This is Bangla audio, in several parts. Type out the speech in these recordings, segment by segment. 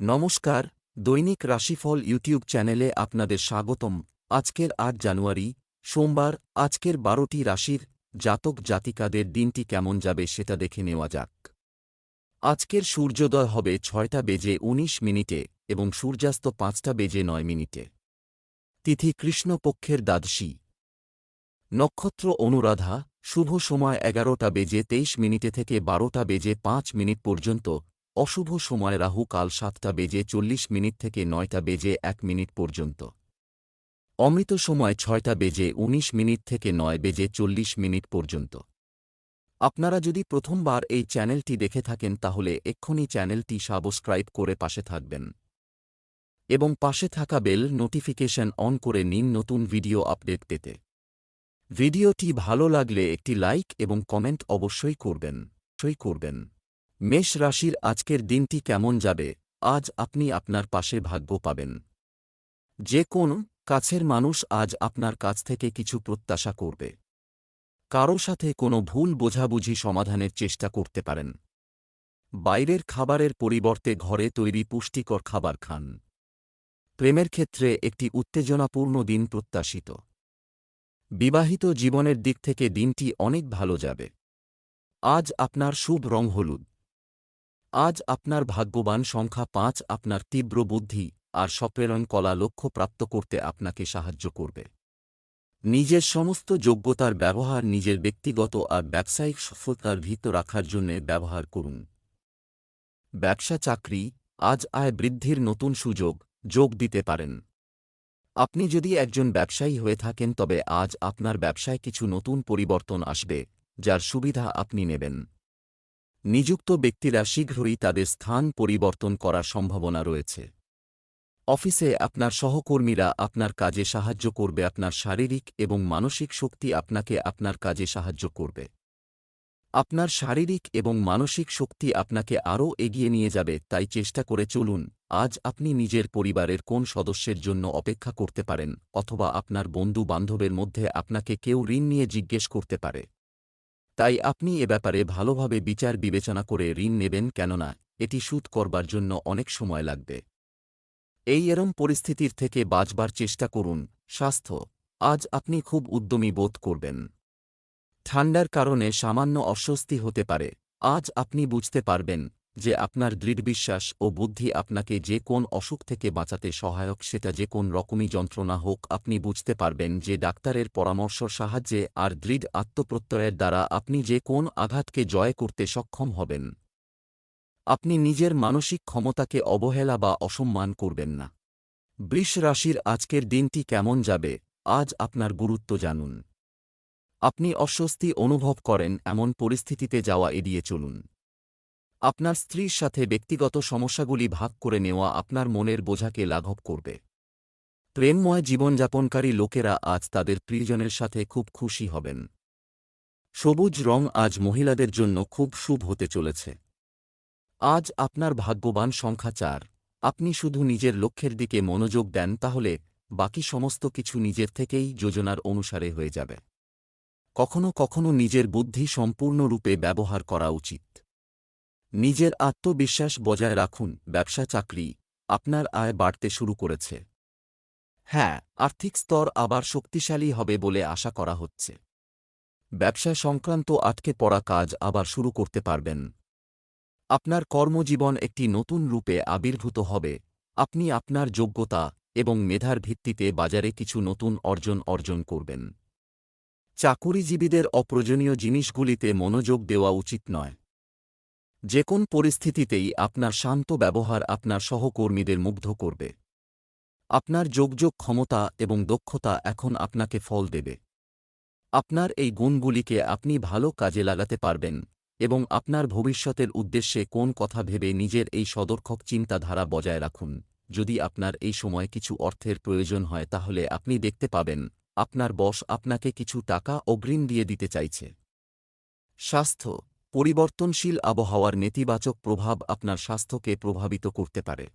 নমস্কার, দৈনিক রাশিফল ইউটিউব চ্যানেলে আপনাদের স্বাগতম। আজকের আট জানুয়ারি, সোমবার, আজকের বারোটি রাশির জাতক জাতিকাদের দিনটি কেমন যাবে সেটা দেখে নেওয়া যাক। আজকের সূর্যোদয় হবে ছয়টা বেজে ১৯ মিনিটে এবং সূর্যাস্ত পাঁচটা বেজে নয় মিনিটে। তিথি কৃষ্ণপক্ষের দ্বাদশী। নক্ষত্র অনুরাধা, শুভ সময় এগারোটা বেজে তেইশ মিনিটে থেকে বারোটা বেজে পাঁচ মিনিট পর্যন্ত অশুভ সময় রাহু কাল সাতটা বেজে চল্লিশ মিনিট থেকে নয়টা বেজে এক মিনিট পর্যন্ত। অমৃত সময় ছয়টা বেজে ১৯ মিনিট থেকে নয় বেজে চল্লিশ মিনিট পর্যন্ত। আপনারা যদি প্রথমবার এই চ্যানেলটি দেখে থাকেন তাহলে এক্ষুনি চ্যানেলটি সাবস্ক্রাইব করে পাশে থাকবেন। এবং পাশে থাকা বেল নোটিফিকেশন অন করে নিন নতুন ভিডিও আপডেট পেতে। ভিডিওটি ভালো লাগলে একটি লাইক এবং কমেন্ট অবশ্যই করবেন। অবশ্যই করবেন। মেষ রাশির আজকের দিনটি কেমন যাবে? আজ আপনি আপনার পাশে ভাগ্য পাবেন। যে কোন কাছের মানুষ আজ আপনার কাছ থেকে কিছু প্রত্যাশা করবে। কারও সাথে কোনো ভুল বোঝাবুঝি সমাধানের চেষ্টা করতে পারেন। বাইরের খাবারের পরিবর্তে ঘরে তৈরি পুষ্টিকর খাবার খান। প্রেমের ক্ষেত্রে একটি উত্তেজনাপূর্ণ দিন প্রত্যাশিত। বিবাহিত জীবনের দিক থেকে দিনটি অনেক ভালো যাবে। আজ আপনার শুভ রং হলুদ। আজ আপনার ভাগ্যবান সংখ্যা পাঁচ আপনার তীব্র বুদ্ধি আর সপ্রেরণ কলা লক্ষ্য প্রাপ্ত করতে আপনাকে সাহায্য করবে। নিজের সমস্ত যোগ্যতার ব্যবহার নিজের ব্যক্তিগত আর ব্যবসায়িক সফলতার ভিত রাখার জন্য ব্যবহার করুন। ব্যবসা চাকরি আজ আয় বৃদ্ধির নতুন সুযোগ যোগ দিতে পারেন। আপনি যদি একজন ব্যবসায়ী হয়ে থাকেন তবে আজ আপনার ব্যবসায় কিছু নতুন পরিবর্তন আসবে, যার সুবিধা আপনি নেবেন। নিযুক্ত ব্যক্তিরা শীঘ্রই তাদের স্থান পরিবর্তন করার সম্ভাবনা রয়েছে। অফিসে আপনার সহকর্মীরা আপনার কাজে সাহায্য করবে, আপনার শারীরিক এবং মানসিক শক্তি আপনাকে আপনার কাজে সাহায্য করবে। আপনার শারীরিক এবং মানসিক শক্তি আপনাকে আরও এগিয়ে নিয়ে যাবে, তাই চেষ্টা করে চলুন, আজ আপনি নিজের পরিবারের কোন সদস্যের জন্য অপেক্ষা করতে পারেন, অথবা আপনার বন্ধু বান্ধবের মধ্যে আপনাকে কেউ ঋণ নিয়ে জিজ্ঞেস করতে পারে। তাই আপনি এ ব্যাপারে ভালোভাবে বিচার বিবেচনা করে ঋণ নেবেন কেননা এটি সুদ করবার জন্য অনেক সময় লাগবে। এই এরম পরিস্থিতির থেকে বাঁচবার চেষ্টা করুন, স্বাস্থ্য, আজ আপনি খুব উদ্যমী বোধ করবেন। ঠান্ডার কারণে সামান্য অস্বস্তি হতে পারে, আজ আপনি বুঝতে পারবেন যে আপনার দৃঢ় বিশ্বাস ও বুদ্ধি আপনাকে যে কোন অসুখ থেকে বাঁচাতে সহায়ক সেটা যে কোন রকমই যন্ত্রণা হোক, আপনি বুঝতে পারবেন যে ডাক্তারের পরামর্শ সাহায্যে আর দৃঢ় আত্মপ্রত্যয়ের দ্বারা আপনি যে কোন আঘাতকে জয় করতে সক্ষম হবেন। আপনি নিজের মানসিক ক্ষমতাকে অবহেলা বা অসম্মান করবেন না। বৃষ রাশির আজকের দিনটি কেমন যাবে, আজ আপনার গুরুত্ব জানুন। আপনি অস্বস্তি অনুভব করেন, এমন পরিস্থিতিতে যাওয়া এড়িয়ে চলুন। আপনার স্ত্রীর সাথে ব্যক্তিগত সমস্যাগুলি ভাগ করে নেওয়া আপনার মনের বোঝাকে লাঘব করবে। প্রেমময় জীবনযাপনকারী লোকেরা আজ তাদের প্রিয়জনের সাথে খুব খুশি হবেন। সবুজ রং আজ মহিলাদের জন্য খুব শুভ হতে চলেছে। আজ আপনার ভাগ্যবান সংখ্যা চার। আপনি শুধু নিজের লক্ষ্যের দিকে মনোযোগ দেন তাহলে বাকি সমস্ত কিছু নিজের থেকেই যোজনার অনুসারে হয়ে যাবে। কখনো কখনো নিজের বুদ্ধি সম্পূর্ণরূপে ব্যবহার করা উচিত। নিজের আত্মবিশ্বাস বজায় রাখুন, ব্যবসা চাকরি, আপনার আয় বাড়তে শুরু করেছে। হ্যাঁ আর্থিক স্তর আবার শক্তিশালী হবে বলে আশা করা হচ্ছে। ব্যবসা সংক্রান্ত আটকে পড়া কাজ আবার শুরু করতে পারবেন। আপনার কর্মজীবন একটি নতুন রূপে আবির্ভূত হবে। আপনি আপনার যোগ্যতা এবং মেধার ভিত্তিতে বাজারে কিছু নতুন অর্জন অর্জন করবেন। চাকুরিজীবীদের অপ্রয়োজনীয় জিনিসগুলিতে মনোযোগ দেওয়া উচিত নয়। যে কোন পরিস্থিতিতেই আপনার শান্ত ব্যবহার আপনার সহকর্মীদের মুগ্ধ করবে। আপনার যোগযোগ ক্ষমতা এবং দক্ষতা এখন আপনাকে ফল দেবে। আপনার এই গুণগুলিকে আপনি ভালো কাজে লাগাতে পারবেন এবং আপনার ভবিষ্যতের উদ্দেশ্যে কোন কথা ভেবে নিজের এই সদর্থক চিন্তাধারা বজায় রাখুন। যদি আপনার এই সময় কিছু অর্থের প্রয়োজন হয় তাহলে আপনি দেখতে পাবেন, আপনার বস আপনাকে কিছু টাকা অগ্রিম দিয়ে দিতে চাইছে। স্বাস্থ্য পরিবর্তনশীল আবহাওয়ার নেতিবাচক প্রভাব আপনার স্বাস্থ্যকে প্রভাবিত করতে পারে।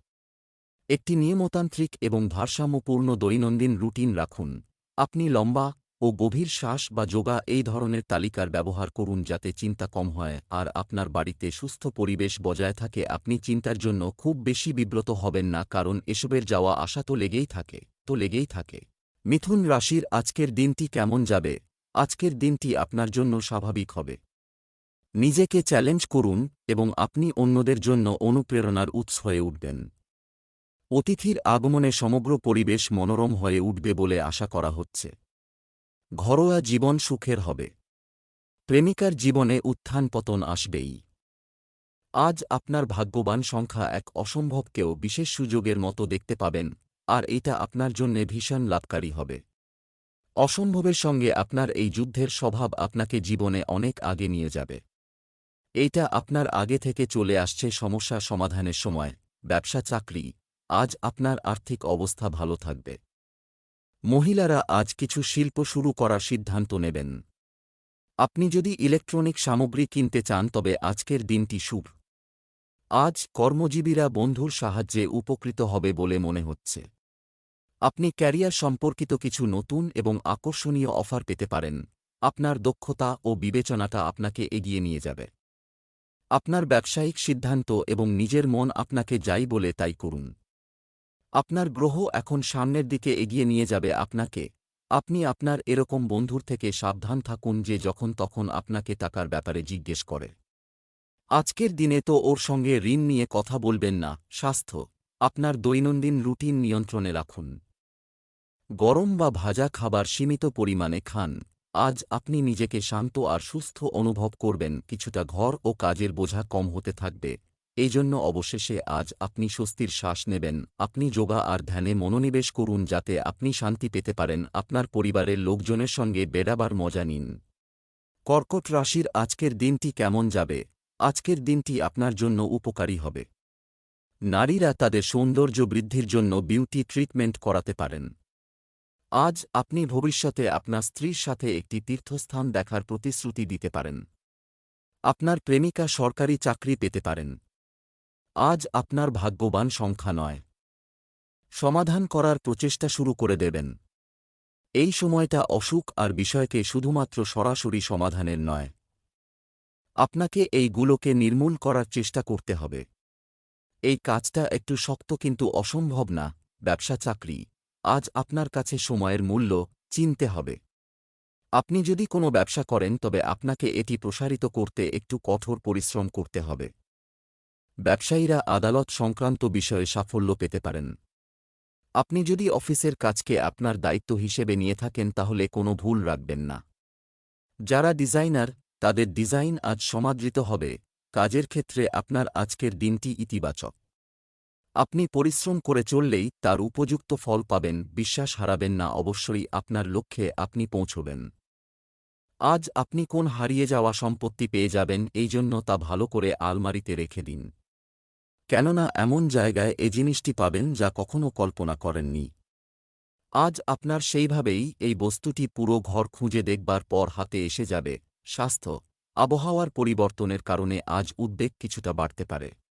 একটি নিয়মতান্ত্রিক এবং ভারসাম্যপূর্ণ দৈনন্দিন রুটিন রাখুন। আপনি লম্বা ও গভীর শ্বাস বা যোগা এই ধরনের তালিকার ব্যবহার করুন যাতে চিন্তা কম হয় আর আপনার বাড়িতে সুস্থ পরিবেশ বজায় থাকে। আপনি চিন্তার জন্য খুব বেশি বিব্রত হবেন না কারণ এসবের যাওয়া আসা তো লেগেই থাকে, তো লেগেই থাকে। মিথুন রাশির আজকের দিনটি কেমন যাবে? আজকের দিনটি আপনার জন্য স্বাভাবিক হবে। নিজেকে চ্যালেঞ্জ করুন এবং আপনি অন্যদের জন্য অনুপ্রেরণার উৎস হয়ে উঠবেন। অতিথির আগমনে সমগ্র পরিবেশ মনোরম হয়ে উঠবে বলে আশা করা হচ্ছে। ঘরোয়া জীবন সুখের হবে। প্রেমিকার জীবনে উত্থান পতন আসবেই। আজ আপনার ভাগ্যবান সংখ্যা এক অসম্ভবকেও বিশেষ সুযোগের মতো দেখতে পাবেন, আর এটা আপনার জন্যে ভীষণ লাভকারী হবে। অসম্ভবের সঙ্গে আপনার এই যুদ্ধের স্বভাব আপনাকে জীবনে অনেক আগে নিয়ে যাবে। এইটা আপনার আগে থেকে চলে আসছে সমস্যা সমাধানের সময়। ব্যবসা, চাকরি। আজ আপনার আর্থিক অবস্থা ভালো থাকবে। মহিলারা আজ কিছু শিল্প শুরু করার সিদ্ধান্ত নেবেন। আপনি যদি ইলেকট্রনিক সামগ্রী কিনতে চান, তবে আজকের দিনটি শুভ। আজ কর্মজীবীরা বন্ধুর সাহায্যে উপকৃত হবে বলে মনে হচ্ছে। আপনি ক্যারিয়ার সম্পর্কিত কিছু নতুন এবং আকর্ষণীয় অফার পেতে পারেন। আপনার দক্ষতা ও বিবেচনাটা আপনাকে এগিয়ে নিয়ে যাবে। আপনার ব্যবসায়িক সিদ্ধান্ত এবং নিজের মন আপনাকে যাই বলে তাই করুন। আপনার গ্রহ এখন সামনের দিকে এগিয়ে নিয়ে যাবে আপনাকে। আপনি আপনার এরকম বন্ধুর থেকে সাবধান থাকুন যে যখন তখন আপনাকে টাকার ব্যাপারে জিজ্ঞেস করে। আজকের দিনে তো ওর সঙ্গে ঋণ নিয়ে কথা বলবেন না, স্বাস্থ্য। আপনার দৈনন্দিন রুটিন নিয়ন্ত্রণে রাখুন। গরম বা ভাজা খাবার সীমিত পরিমাণে খান। আজ আপনি নিজেকে শান্ত আর সুস্থ অনুভব করবেন, কিছুটা ঘর ও কাজের বোঝা কম হতে থাকবে। এই জন্য অবশেষে আজ আপনি স্বস্তির শ্বাস নেবেন। আপনি যোগা আর ধ্যানে মনোনিবেশ করুন যাতে আপনি শান্তি পেতে পারেন। আপনার পরিবারের লোকজনের সঙ্গে বেড়াবার মজা নিন। কর্কট রাশির আজকের দিনটি কেমন যাবে? আজকের দিনটি আপনার জন্য উপকারী হবে। নারীরা তাদের সৌন্দর্য বৃদ্ধির জন্য বিউটি ট্রিটমেন্ট করাতে পারেন। আজ আপনি ভবিষ্যতে আপনার স্ত্রীর সাথে একটি তীর্থস্থান দেখার প্রতিশ্রুতি দিতে পারেন। আপনার প্রেমিকা সরকারি চাকরি পেতে পারেন। আজ আপনার ভাগ্যবান সংখ্যা নয়। সমাধান করার প্রচেষ্টা শুরু করে দেবেন। এই সময়টা অসুখ আর বিষয়কে শুধুমাত্র সরাসরি সমাধানের নয়। আপনাকে এইগুলোকে নির্মূল করার চেষ্টা করতে হবে। এই কাজটা একটু শক্ত কিন্তু অসম্ভব না, ব্যবসা চাকরি। আজ আপনার কাছে সময়ের মূল্য চিনতে হবে। আপনি যদি কোনো ব্যবসা করেন, তবে আপনাকে এটি প্রসারিত করতে একটু কঠোর পরিশ্রম করতে হবে। ব্যবসায়ীরা আদালত সংক্রান্ত বিষয়ে সাফল্য পেতে পারেন। আপনি যদি অফিসের কাজকে আপনার দায়িত্ব হিসেবে নিয়ে থাকেন, তাহলে কোনো ভুল রাখবেন না। যারা ডিজাইনার, তাদের ডিজাইন আজ সমাদৃত হবে। কাজের ক্ষেত্রে আপনার আজকের দিনটি ইতিবাচক। আপনি পরিশ্রম করে চললেই তার উপযুক্ত ফল পাবেন, বিশ্বাস হারাবেন না, অবশ্যই আপনার লক্ষ্যে আপনি পৌঁছবেন। আজ আপনি কোন হারিয়ে যাওয়া সম্পত্তি পেয়ে যাবেন, এই জন্য তা ভালো করে আলমারিতে রেখে দিন। কেননা এমন জায়গায় এ জিনিসটি পাবেন যা কখনও কল্পনা করেননি। আজ আপনার সেইভাবেই এই বস্তুটি পুরো ঘর খুঁজে দেখবার পর হাতে এসে যাবে। স্বাস্থ্য, আবহাওয়ার পরিবর্তনের কারণে আজ উদ্বেগ কিছুটা বাড়তে পারে।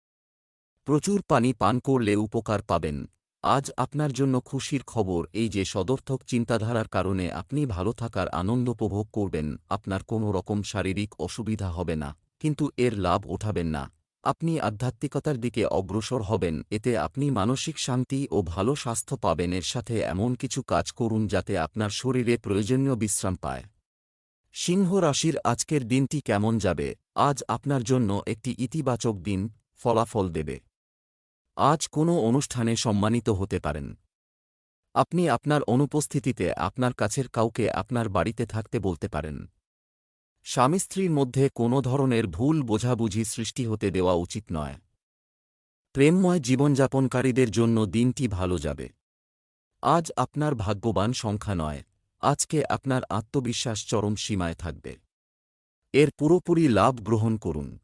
প্রচুর পানি পান করলে উপকার পাবেন। আজ আপনার জন্য খুশির খবর এই যে সদর্থক চিন্তাধারার কারণে আপনি ভালো থাকার আনন্দ উপভোগ করবেন, আপনার কোনো রকম শারীরিক অসুবিধা হবে না, কিন্তু এর লাভ ওঠাবেন না। আপনি আধ্যাত্মিকতার দিকে অগ্রসর হবেন, এতে আপনি মানসিক শান্তি ও ভালো স্বাস্থ্য পাবেন, এর সাথে এমন কিছু কাজ করুন যাতে আপনার শরীরে প্রয়োজনীয় বিশ্রাম পায়। সিংহ রাশির আজকের দিনটি কেমন যাবে? আজ আপনার জন্য একটি ইতিবাচক দিন, ফলাফল দেবে। আজ কোনো অনুষ্ঠানে সম্মানিত হতে পারেন। আপনি আপনার অনুপস্থিতিতে আপনার কাছের কাউকে আপনার বাড়িতে থাকতে বলতে পারেন। স্বামী স্ত্রীর মধ্যে কোনো ধরনের ভুল বোঝাবুঝি সৃষ্টি হতে দেওয়া উচিত নয়। প্রেমময় জীবনযাপনকারীদের জন্য দিনটি ভালো যাবে। আজ আপনার ভাগ্যবান সংখ্যা নয়, আজকে আপনার আত্মবিশ্বাস চরম সীমায় থাকবে। এর পুরোপুরি লাভ গ্রহণ করুন।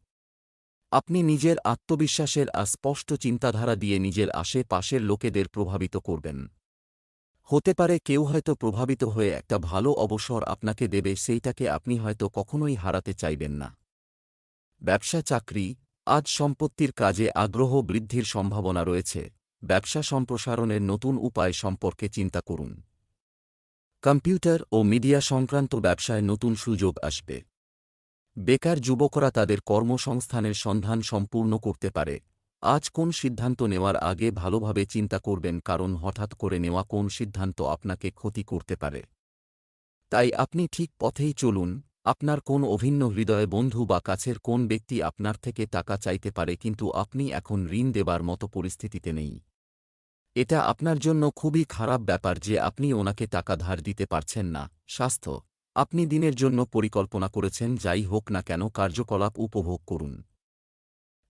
আপনি নিজের আত্মবিশ্বাসের আর স্পষ্ট চিন্তাধারা দিয়ে নিজের আশেপাশের লোকেদের প্রভাবিত করবেন। হতে পারে কেউ হয়তো প্রভাবিত হয়ে একটা ভালো অবসর আপনাকে দেবে, সেইটাকে আপনি হয়তো কখনোই হারাতে চাইবেন না। ব্যবসা চাকরি, আজ সম্পত্তির কাজে আগ্রহ বৃদ্ধির সম্ভাবনা রয়েছে। ব্যবসা সম্প্রসারণের নতুন উপায় সম্পর্কে চিন্তা করুন। কম্পিউটার ও মিডিয়া সংক্রান্ত ব্যবসায় নতুন সুযোগ আসবে। বেকার যুবকরা তাদের কর্মসংস্থানের সন্ধান সম্পূর্ণ করতে পারে। আজ কোন সিদ্ধান্ত নেওয়ার আগে ভালোভাবে চিন্তা করবেন কারণ হঠাৎ করে নেওয়া কোন সিদ্ধান্ত আপনাকে ক্ষতি করতে পারে। তাই আপনি ঠিক পথেই চলুন, আপনার কোন অভিন্ন হৃদয়ে বন্ধু বা কাছের কোন ব্যক্তি আপনার থেকে টাকা চাইতে পারে কিন্তু আপনি এখন ঋণ দেবার মতো পরিস্থিতিতে নেই। এটা আপনার জন্য খুবই খারাপ ব্যাপার যে আপনি ওনাকে টাকা ধার দিতে পারছেন না। স্বাস্থ্য আপনি দিনের জন্য পরিকল্পনা করেছেন, যাই হোক না কেন কার্যকলাপ উপভোগ করুন।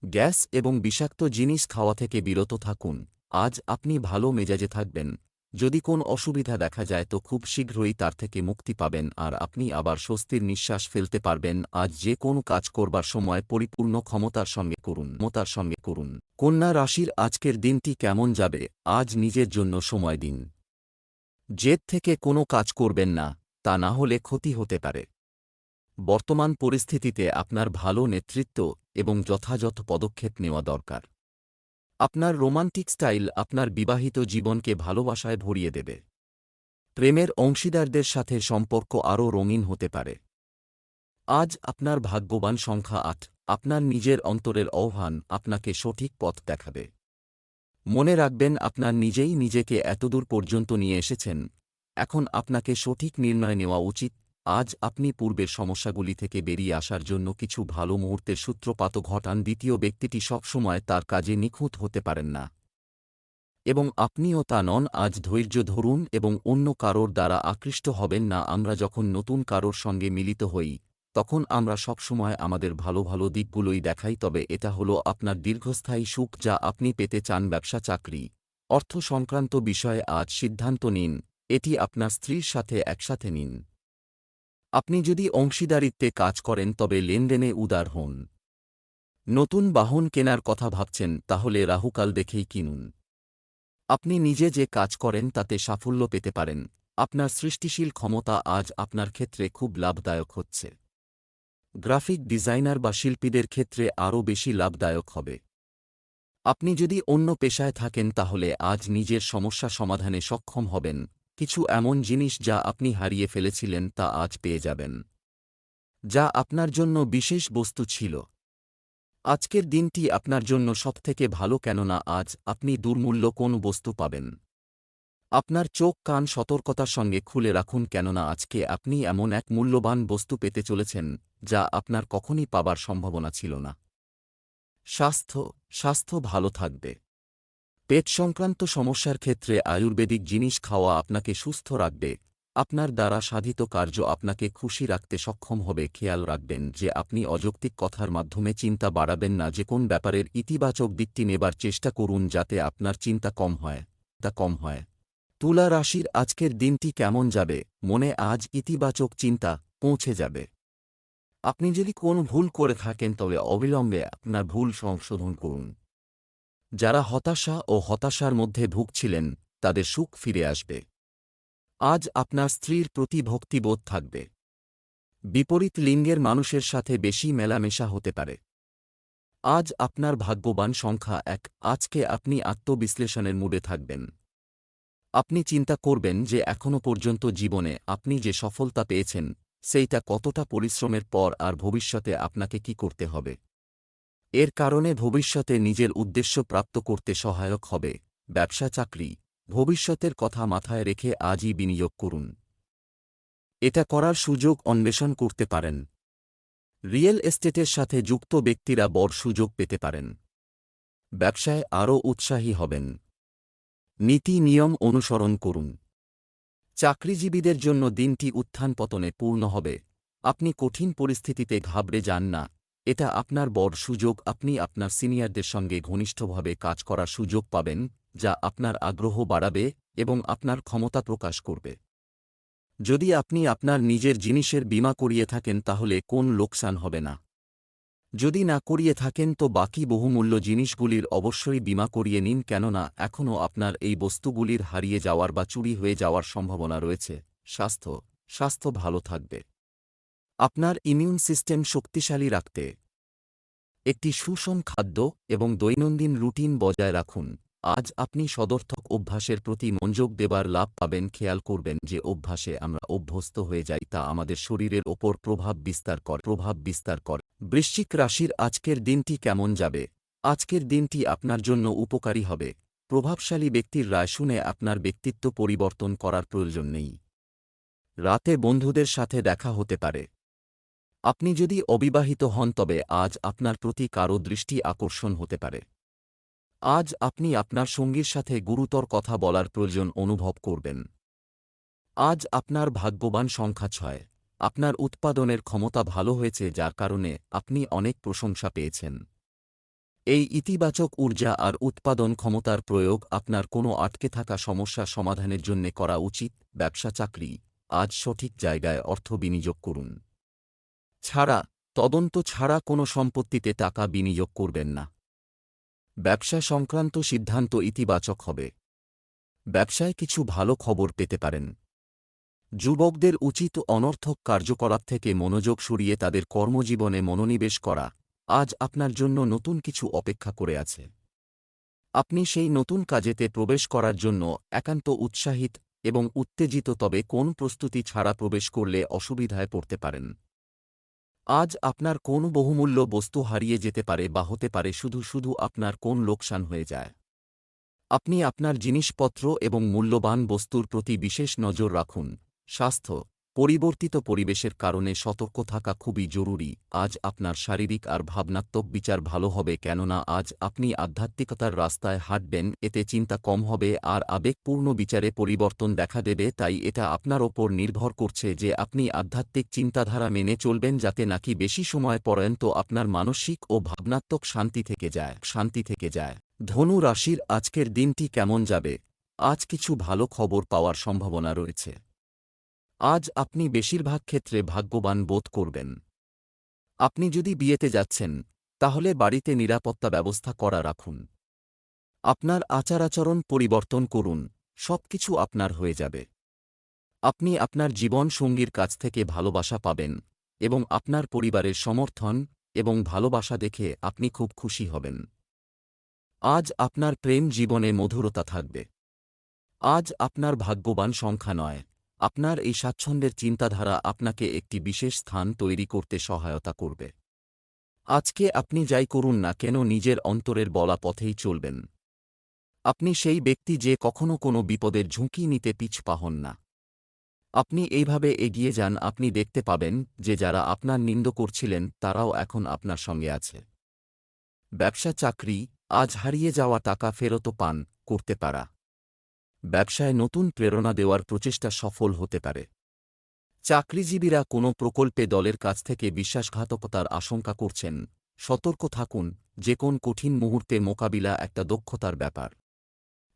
গ্যাস এবং বিষাক্ত জিনিস খাওয়া থেকে বিরত থাকুন। আজ আপনি ভালো মেজাজে থাকবেন। যদি কোন অসুবিধা দেখা যায় তো খুব শীঘ্রই তার থেকে মুক্তি পাবেন আর আপনি আবার স্বস্তির নিঃশ্বাস ফেলতে পারবেন। আজ যে কোনো কাজ করবার সময় পরিপূর্ণ ক্ষমতার সঙ্গে করুন মতার সঙ্গে করুন। কন্যা রাশির আজকের দিনটি কেমন যাবে? আজ নিজের জন্য সময় দিন। জেদ থেকে কোনো কাজ করবেন না। তা না হলে ক্ষতি হতে পারে। বর্তমান পরিস্থিতিতে আপনার ভালো নেতৃত্ব এবং যথাযথ পদক্ষেপ নেওয়া দরকার। আপনার রোমান্টিক স্টাইল আপনার বিবাহিত জীবনকে ভালোবাসায় ভরিয়ে দেবে। প্রেমের অংশীদারদের সাথে সম্পর্ক আরও রঙিন হতে পারে। আজ আপনার ভাগ্যবান সংখ্যা আট, আপনার নিজের অন্তরের আহ্বান আপনাকে সঠিক পথ দেখাবে। মনে রাখবেন, আপনার নিজেই নিজেকে এতদূর পর্যন্ত নিয়ে এসেছেন এখন আপনাকে সঠিক নির্ণয় নেওয়া উচিত। আজ আপনি পূর্বের সমস্যাগুলি থেকে বেরিয়ে আসার জন্য কিছু ভালো মুহূর্তের সূত্রপাত ঘটান। দ্বিতীয় ব্যক্তিটি সবসময় তার কাজে নিখুঁত হতে পারেন না। এবং আপনিও তা নন। আজ ধৈর্য ধরুন এবং অন্য কারোর দ্বারা আকৃষ্ট হবেন না। আমরা যখন নতুন কারোর সঙ্গে মিলিত হই, তখন আমরা সবসময় আমাদের ভালো ভালো দিকগুলোই দেখাই। তবে এটা হলো আপনার দীর্ঘস্থায়ী সুখ যা আপনি পেতে চান। ব্যবসা, চাকরি, অর্থ সংক্রান্ত বিষয়ে আজ সিদ্ধান্ত নিন। এটি আপনার স্ত্রীর সাথে একসাথে নিন। আপনি যদি অংশীদারিত্বে কাজ করেন, তবে লেনদেনে উদার হন। নতুন বাহন কেনার কথা ভাবছেন, তাহলে রাহুকাল দেখেই কিনুন। আপনি নিজে যে কাজ করেন, তাতে সাফল্য পেতে পারেন। আপনার সৃষ্টিশীল ক্ষমতা আজ আপনার ক্ষেত্রে খুব লাভদায়ক হচ্ছে। গ্রাফিক ডিজাইনার বা শিল্পীদের ক্ষেত্রে আরও বেশি লাভদায়ক হবে। আপনি যদি অন্য পেশায় থাকেন, তাহলে আজ নিজের সমস্যা সমাধানে সক্ষম হবেন। কিছু এমন জিনিস যা আপনি হারিয়ে ফেলেছিলেন তা আজ পেয়ে যাবেন। যা আপনার জন্য বিশেষ বস্তু ছিল। আজকের দিনটি আপনার জন্য সবথেকে ভালো কেননা আজ আপনি দুর্মূল্য কোন বস্তু পাবেন। আপনার চোখ, কান সতর্কতার সঙ্গে খুলে রাখুন কেননা আজকে আপনি এমন এক মূল্যবান বস্তু পেতে চলেছেন, যা আপনার কখনই পাবার সম্ভাবনা ছিল না। স্বাস্থ্য স্বাস্থ্য ভালো থাকবে। পেট সংক্রান্ত সমস্যার ক্ষেত্রে আয়ুর্বেদিক জিনিস খাওয়া আপনাকে সুস্থ রাখবে। আপনার দ্বারা সাধিত কার্য আপনাকে খুশি রাখতে সক্ষম হবে। খেয়াল রাখবেন যে আপনি অযৌক্তিক কথার মাধ্যমে চিন্তা বাড়াবেন না যে কোন ব্যাপারের ইতিবাচক দিকটি নেবার চেষ্টা করুন যাতে আপনার চিন্তা কম হয়, তা কম হয়। তুলা রাশির আজকের দিনটি কেমন যাবে? মনে আজ ইতিবাচক চিন্তা পৌঁছে যাবে। আপনি যদি কোন ভুল করে থাকেন তবে অবিলম্বে আপনার ভুল সংশোধন করুন। যারা হতাশা ও হতাশার মধ্যে ভুগছিলেন, তাদের সুখ ফিরে আসবে। আজ আপনার স্ত্রীর প্রতি ভক্তিবোধ থাকবে। বিপরীত লিঙ্গের মানুষের সাথে বেশি মেলামেশা হতে পারে। আজ আপনার ভাগ্যবান সংখ্যা এক, আজকে আপনি আত্মবিশ্লেষণের মুডে থাকবেন। আপনি চিন্তা করবেন যে এখনও পর্যন্ত জীবনে আপনি যে সফলতা পেয়েছেন, সেইটা কতটা পরিশ্রমের পর আর ভবিষ্যতে আপনাকে কি করতে হবে। এর কারণে ভবিষ্যতে নিজের উদ্দেশ্য প্রাপ্ত করতে সহায়ক হবে। ব্যবসা চাকরি। ভবিষ্যতের কথা মাথায় রেখে আজই বিনিয়োগ করুন। এটা করার সুযোগ অন্বেষণ করতে পারেন। রিয়েল এস্টেটের সাথে যুক্ত ব্যক্তিরা বড় সুযোগ পেতে পারেন। ব্যবসায় আরও উৎসাহী হবেন। নীতি নিয়ম অনুসরণ করুন। চাকরিজীবীদের জন্য দিনটি উত্থান পতনে পূর্ণ হবে। আপনি কঠিন পরিস্থিতিতে ঘাবড়ে যান না। এটা আপনার বড় সুযোগ, আপনি আপনার সিনিয়রদের সঙ্গে ঘনিষ্ঠভাবে কাজ করার সুযোগ পাবেন, যা আপনার আগ্রহ বাড়াবে এবং আপনার ক্ষমতা প্রকাশ করবে। যদি আপনি আপনার নিজের জিনিসের বীমা করিয়ে থাকেন, তাহলে কোন লোকসান হবে না। যদি না করিয়ে থাকেন, তো বাকি বহুমূল্য জিনিসগুলির অবশ্যই বিমা করিয়ে নিন, কেননা এখনও আপনার এই বস্তুগুলির হারিয়ে যাওয়ার বা চুরি হয়ে যাওয়ার সম্ভাবনা রয়েছে। স্বাস্থ্য স্বাস্থ্য ভালো থাকবে। আপনার ইমিউন সিস্টেম শক্তিশালী রাখতে। একটি সুষম খাদ্য এবং দৈনন্দিন রুটিন বজায় রাখুন। আজ আপনি সদর্থক অভ্যাসের প্রতি মনোযোগ দেবার লাভ পাবেন। খেয়াল করবেন যে অভ্যাসে আমরা অভ্যস্ত হয়ে যাই তা আমাদের শরীরের ওপর প্রভাব বিস্তার কর। প্রভাব বিস্তার কর। বৃশ্চিক রাশির আজকের দিনটি কেমন যাবে? আজকের দিনটি আপনার জন্য উপকারী হবে। প্রভাবশালী ব্যক্তির রায় শুনে আপনার ব্যক্তিত্ব পরিবর্তন করার প্রয়োজন নেই। রাতে বন্ধুদের সাথে দেখা হতে পারে। আপনি যদি অবিবাহিত হন, তবে আজ আপনার প্রতি কারও দৃষ্টি আকর্ষণ হতে পারে। আজ আপনি আপনার সঙ্গীর সাথে গুরুতর কথা বলার প্রয়োজন অনুভব করবেন। আজ আপনার ভাগ্যবান সংখ্যা ছয়। আপনার উৎপাদনের ক্ষমতা ভালো হয়েছে, যার কারণে আপনি অনেক প্রশংসা পেয়েছেন। এই ইতিবাচক ঊর্জা আর উৎপাদন ক্ষমতার প্রয়োগ আপনার কোনো আটকে থাকা সমস্যা সমাধানের জন্য করা উচিত। ব্যবসা চাকরি আজ সঠিক জায়গায় অর্থ বিনিয়োগ করুন। ছাড়া, তদন্ত ছাড়া কোনো সম্পত্তিতে টাকা বিনিয়োগ করবেন না। ব্যবসা সংক্রান্ত সিদ্ধান্ত ইতিবাচক হবে। ব্যবসায় কিছু ভালো খবর পেতে পারেন। যুবকদের উচিত অনর্থক কার্যকলাপ থেকে মনোযোগ সরিয়ে তাদের কর্মজীবনে মনোনিবেশ করা। আজ আপনার জন্য নতুন কিছু অপেক্ষা করে আছে। আপনি সেই নতুন কাজেতে প্রবেশ করার জন্য একান্ত উৎসাহিত এবং উত্তেজিত, তবে কোন প্রস্তুতি ছাড়া প্রবেশ করলে অসুবিধায় পড়তে পারেন। আজ আপনার কোন বহুমূল্য বস্তু হারিয়ে যেতে পারে বা হতে পারে শুধু শুধু আপনার কোন লোকসান হয়ে যায়। আপনি আপনার জিনিসপত্র এবং মূল্যবান বস্তুর প্রতি বিশেষ নজর রাখুন। স্বাস্থ্য পরিবর্তিত পরিবেশের কারণে সতর্ক থাকা খুবই জরুরি। আজ আপনার শারীরিক আর ভাবনাত্মক বিচার ভালো হবে কেননা আজ আপনি আধ্যাত্মিকতার রাস্তায় হাঁটবেন, এতে চিন্তা কম হবে আর আবেগপূর্ণ বিচারে পরিবর্তন দেখা দেবে, তাই এটা আপনার ওপর নির্ভর করছে যে আপনি আধ্যাত্মিক চিন্তাধারা মেনে চলবেন যাতে নাকি বেশি সময় পর্যন্ত আপনার মানসিক ও ভাবনাত্মক শান্তি থেকে যায়, শান্তি থেকে যায়। ধনু রাশির আজকের দিনটি কেমন যাবে? আজ কিছু ভালো খবর পাওয়ার সম্ভাবনা রয়েছে। আজ আপনি বেশিরভাগ ক্ষেত্রে ভাগ্যবান বোধ করবেন। আপনি যদি বিয়েতে যাচ্ছেন, তাহলে বাড়িতে নিরাপত্তা ব্যবস্থা করা রাখুন। আপনার আচারাচরণ পরিবর্তন করুন, সবকিছু আপনার হয়ে যাবে। আপনি আপনার জীবন সঙ্গীর কাছ থেকে ভালোবাসা পাবেন এবং আপনার পরিবারের সমর্থন এবং ভালোবাসা দেখে আপনি খুব খুশি হবেন। আজ আপনার প্রেম জীবনে মধুরতা থাকবে। আজ আপনার ভাগ্যবান সংখ্যা নয়। আপনার এই স্বাচ্ছন্দ্যের চিন্তাধারা আপনাকে একটি বিশেষ স্থান তৈরি করতে সহায়তা করবে। আজকে আপনি যাই করুন না কেন নিজের অন্তরের বলা পথেই চলবেন। আপনি সেই ব্যক্তি যে কখনো কোনো বিপদের ঝুঁকি নিতে পিছপা হন না। আপনি এইভাবে এগিয়ে যান, আপনি দেখতে পাবেন যে যারা আপনার নিন্দ করছিলেন, তারাও এখন আপনার সঙ্গে আছে। ব্যবসা চাকরি, আজ হারিয়ে যাওয়া টাকা ফেরত পান, করতে পারা। ব্যবসায় নতুন প্রেরণা দেওয়ার প্রচেষ্টা সফল হতে পারে। চাকরিজীবীরা কোনো প্রকল্পে দলের কাছ থেকে বিশ্বাসঘাতকতার আশঙ্কা করছেন। সতর্ক থাকুন, যে কোন কঠিন মুহূর্তে মোকাবিলা একটা দক্ষতার ব্যাপার।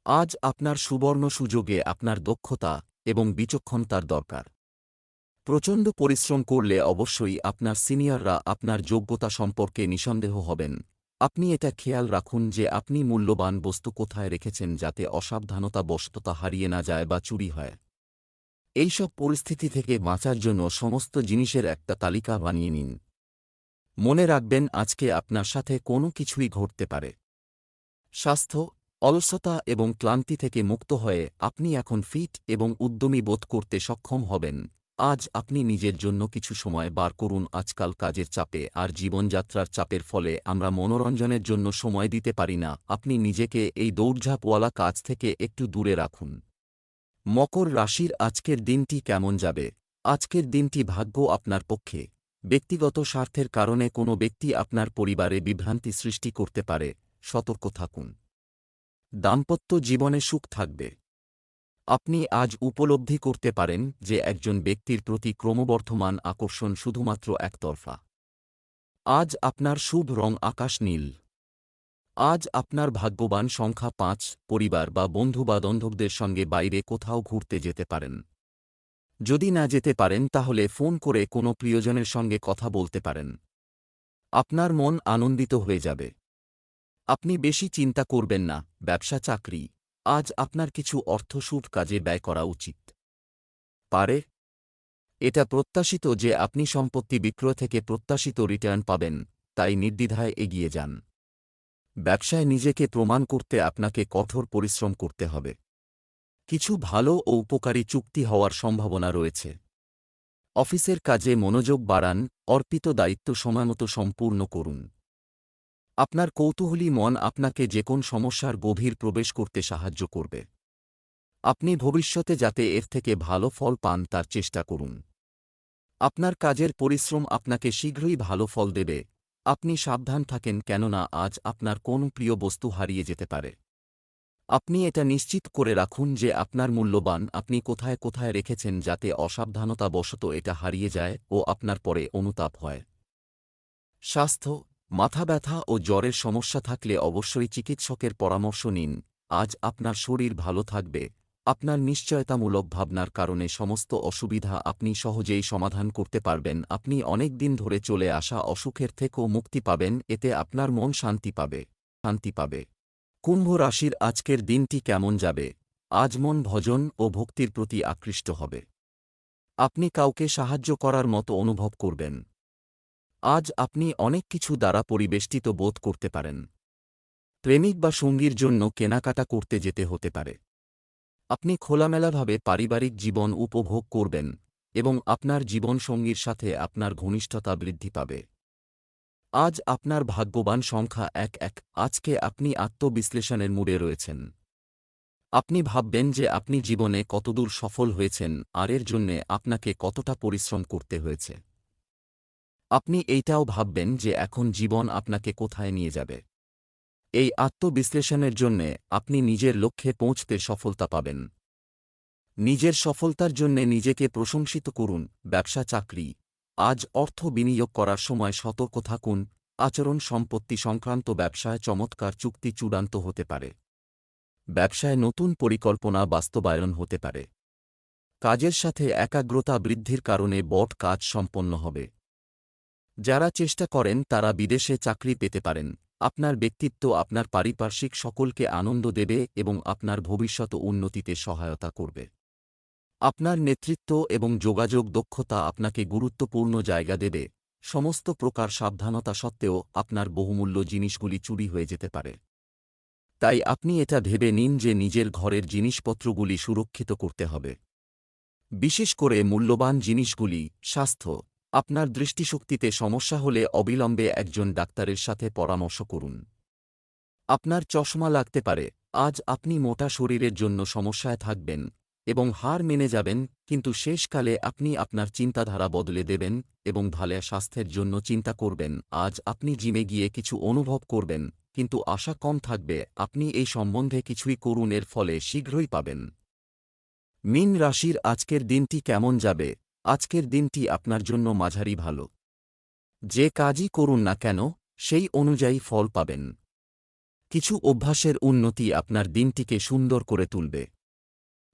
আজ আপনার সুবর্ণ সুযোগে আপনার দক্ষতা এবং বিচক্ষণতার দরকার। প্রচণ্ড পরিশ্রম করলে অবশ্যই আপনার সিনিয়ররা আপনার যোগ্যতা সম্পর্কে নিঃসন্দেহ হবেন। আপনি এটা খেয়াল রাখুন যে আপনি মূল্যবান বস্তু কোথায় রেখেছেন যাতে অসাবধানতা বস্ততা হারিয়ে না যায় বা চুরি হয়। এইসব পরিস্থিতি থেকে বাঁচার জন্য সমস্ত জিনিসের একটা তালিকা বানিয়ে নিন। মনে রাখবেন আজকে আপনার সাথে কোনো কিছুই ঘটতে পারে। স্বাস্থ্য, অলসতা এবং ক্লান্তি থেকে মুক্ত হয়ে আপনি এখন ফিট এবং উদ্যমী বোধ করতে সক্ষম হবেন। আজ আপনি নিজের জন্য কিছু সময় বার করুন। আজকাল কাজের চাপে আর জীবনযাত্রার চাপের ফলে আমরা মনোরঞ্জনের জন্য সময় দিতে পারি না। আপনি নিজেকে এই দৌড়ঝাঁপওয়ালা কাজ থেকে একটু দূরে রাখুন। মকর রাশির আজকের দিনটি কেমন যাবে? আজকের দিনটি ভাগ্য আপনার পক্ষে। ব্যক্তিগত স্বার্থের কারণে কোনো ব্যক্তি আপনার পরিবারে বিভ্রান্তি সৃষ্টি করতে পারে। সতর্ক থাকুন। দাম্পত্য জীবনে সুখ থাকবে। আপনি আজ উপলব্ধি করতে পারেন যে একজন ব্যক্তির প্রতি ক্রমবর্ধমান আকর্ষণ শুধুমাত্র একতরফা। আজ আপনার শুভ রং আকাশ নীল। আজ আপনার ভাগ্যবান সংখ্যা পাঁচ, পরিবার বা বন্ধু বা বান্ধবদের সঙ্গে বাইরে কোথাও ঘুরতে যেতে পারেন। যদি না যেতে পারেন, তাহলে ফোন করে কোনো প্রিয়জনের সঙ্গে কথা বলতে পারেন। আপনার মন আনন্দিত হয়ে যাবে। আপনি বেশি চিন্তা করবেন না, ব্যবসা চাকরি। আজ আপনার কিছু অর্থ কাজে ব্যয় করা উচিত। পারে। এটা প্রত্যাশিত যে আপনি সম্পত্তি বিক্রয় থেকে প্রত্যাশিত রিটার্ন পাবেন, তাই নির্দ্বিধায় এগিয়ে যান। ব্যবসায় নিজেকে প্রমাণ করতে আপনাকে কঠোর পরিশ্রম করতে হবে। কিছু ভালো ও উপকারী চুক্তি হওয়ার সম্ভাবনা রয়েছে। অফিসের কাজে মনোযোগ বাড়ান, অর্পিত দায়িত্ব সময়মতো সম্পূর্ণ করুন। আপনার কৌতূহলী মন আপনাকে যে কোন সমস্যার গভীর প্রবেশ করতে সাহায্য করবে। আপনি ভবিষ্যতে যাতে এর থেকে ভালো ফল পান তার চেষ্টা করুন। আপনার কাজের পরিশ্রম আপনাকে শীঘ্রই ভালো ফল দেবে। আপনি সাবধান থাকেন কেননা আজ আপনার কোন প্রিয় বস্তু হারিয়ে যেতে পারে। আপনি এটা নিশ্চিত করে রাখুন যে আপনার মূল্যবান আপনি কোথায় কোথায় রেখেছেন যাতে অসাবধানতাবশত এটা হারিয়ে যায় ও আপনার পরে অনুতাপ হয়। স্বাস্থ্য মাথা ব্যথা ও জ্বরের সমস্যা থাকলে অবশ্যই চিকিৎসকের পরামর্শ নিন। আজ আপনার শরীর ভালো থাকবে। আপনার নিশ্চয়তামূলক ভাবনার কারণে সমস্ত অসুবিধা আপনি সহজেই সমাধান করতে পারবেন। আপনি অনেক দিন ধরে চলে আসা অসুখের থেকেও মুক্তি পাবেন, এতে আপনার মন শান্তি পাবে। শান্তি পাবে। কুম্ভ রাশির আজকের দিনটি কেমন যাবে? আজ মন ভজন ও ভক্তির প্রতি আকৃষ্ট হবে। আপনি কাউকে সাহায্য করার মতো অনুভব করবেন। আজ আপনি অনেক কিছু দ্বারা পরিবেষ্টিত বোধ করতে পারেন। প্রেমিক বা সঙ্গীর জন্য কেনাকাটা করতে যেতে হতে পারে। আপনি খোলামেলাভাবে পারিবারিক জীবন উপভোগ করবেন এবং আপনার জীবনসঙ্গীর সাথে আপনার ঘনিষ্ঠতা বৃদ্ধি পাবে। আজ আপনার ভাগ্যবান সংখ্যা এক এক, আজকে আপনি আত্মবিশ্লেষণের মুডে রয়েছেন। আপনি ভাববেন যে আপনি জীবনে কতদূর সফল হয়েছেন, আর এর জন্যে আপনাকে কতটা পরিশ্রম করতে হয়েছে। আপনি এইটাও ভাববেন যে এখন জীবন আপনাকে কোথায় নিয়ে যাবে। এই আত্মবিশ্লেষণের জন্যে আপনি নিজের লক্ষ্যে পৌঁছতে সফলতা পাবেন। নিজের সফলতার জন্যে নিজেকে প্রশংসিত করুন, ব্যবসা, চাকরি। আজ অর্থ বিনিয়োগ করার সময় সতর্ক থাকুন, আচরণ সম্পত্তি সংক্রান্ত ব্যবসায় চমৎকার চুক্তি চূড়ান্ত হতে পারে। ব্যবসায় নতুন পরিকল্পনা বাস্তবায়ন হতে পারে। কাজের সাথে একাগ্রতা বৃদ্ধির কারণে বট কাজ সম্পন্ন হবে। যারা চেষ্টা করেন তারা বিদেশে চাকরি পেতে পারেন। আপনার ব্যক্তিত্ব আপনার পারিপার্শ্বিক সকলকে আনন্দ দেবে এবং আপনার ভবিষ্যৎ উন্নতিতে সহায়তা করবে। আপনার নেতৃত্ব এবং যোগাযোগ দক্ষতা আপনাকে গুরুত্বপূর্ণ জায়গা দেবে। সমস্ত প্রকার সাবধানতা সত্ত্বেও আপনার বহুমূল্য জিনিসগুলি চুরি হয়ে যেতে পারে। তাই আপনি এটা ভেবে নিন যে নিজের ঘরের জিনিসপত্রগুলি সুরক্ষিত করতে হবে। বিশেষ করে মূল্যবান জিনিসগুলি, স্বাস্থ্য আপনার দৃষ্টিশক্তিতে সমস্যা হলে অবিলম্বে একজন ডাক্তারের সাথে পরামর্শ করুন। আপনার চশমা লাগতে পারে, আজ আপনি মোটা শরীরের জন্য সমস্যায় থাকবেন এবং হার মেনে যাবেন, কিন্তু শেষকালে আপনি আপনার চিন্তাধারা বদলে দেবেন এবং ভালে স্বাস্থ্যের জন্য চিন্তা করবেন, আজ আপনি জিমে গিয়ে কিছু অনুভব করবেন, কিন্তু আশা কম থাকবে, আপনি এই সম্বন্ধে কিছুই করুন, এর ফলে শীঘ্রই পাবেন। মিন রাশির আজকের দিনটি কেমন যাবে? আজকের দিনটি আপনার জন্য মাঝারি ভালো। যে কাজই করুন না কেন, সেই অনুযায়ী ফল পাবেন। কিছু অভ্যাসের উন্নতি আপনার দিনটিকে সুন্দর করে তুলবে।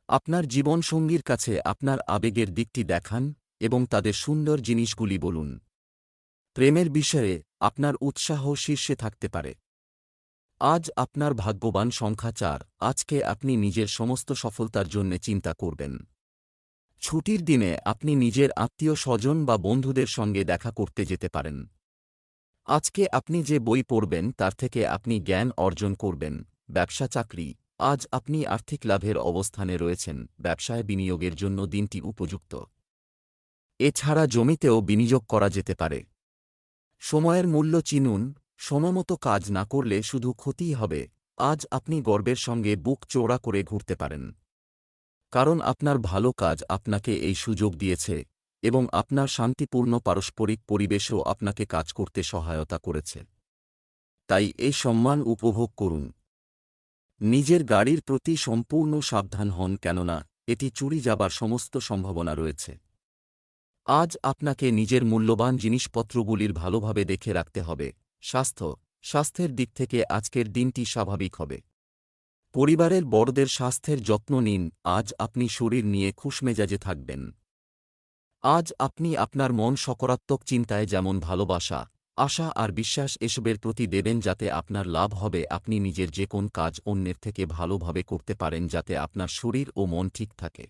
আপনার জীবনসঙ্গীর কাছে আপনার আবেগের দিকটি দেখান এবং তাদের সুন্দর জিনিসগুলি বলুন। প্রেমের বিষয়ে আপনার উৎসাহ শীর্ষে থাকতে পারে। আজ আপনার ভাগ্যবান সংখ্যা চার। আজকে আপনি নিজের সমস্ত সফলতার জন্য চিন্তা করবেন। ছুটির দিনে আপনি নিজের আত্মীয় স্বজন বা বন্ধুদের সঙ্গে দেখা করতে যেতে পারেন। আজকে আপনি যে বই পড়বেন তার থেকে আপনি জ্ঞান অর্জন করবেন। ব্যবসা চাকরি। আজ আপনি আর্থিক লাভের অবস্থানে রয়েছেন। ব্যবসায় বিনিয়োগের জন্য দিনটি উপযুক্ত। এছাড়া জমিতেও বিনিয়োগ করা যেতে পারে। সময়ের মূল্য চিনুন। সময়মতো কাজ না করলে শুধু ক্ষতিই হবে। আজ আপনি গর্বের সঙ্গে বুক চোড়া করে ঘুরতে পারেন। কারণ আপনার ভালো কাজ আপনাকে এই সুযোগ দিয়েছে এবং আপনার শান্তিপূর্ণ পারস্পরিক পরিবেশও আপনাকে কাজ করতে সহায়তা করেছে। তাই এই সম্মান উপভোগ করুন। নিজের গাড়ির প্রতি সম্পূর্ণ সাবধান হন কেননা এটি চুরি যাবার সমস্ত সম্ভাবনা রয়েছে। আজ আপনাকে নিজের মূল্যবান জিনিসপত্রগুলির ভালোভাবে দেখে রাখতে হবে। স্বাস্থ্য, স্বাস্থ্যের দিক থেকে আজকের দিনটি স্বাভাবিক হবে। পরিবারের বড়দের স্বাস্থ্যের যত্ন নিন, আজ আপনি শরীর নিয়ে খুশমেজাজে থাকবেন। আজ আপনি আপনার মন সকারাত্মক চিন্তায় যেমন ভালোবাসা, আশা আর বিশ্বাস এসবের প্রতি দেবেন যাতে আপনার লাভ হবে, আপনি নিজের যে কোন কাজ অন্যের থেকে ভালোভাবে করতে পারেন যাতে আপনার শরীর ও মন ঠিক থাকে।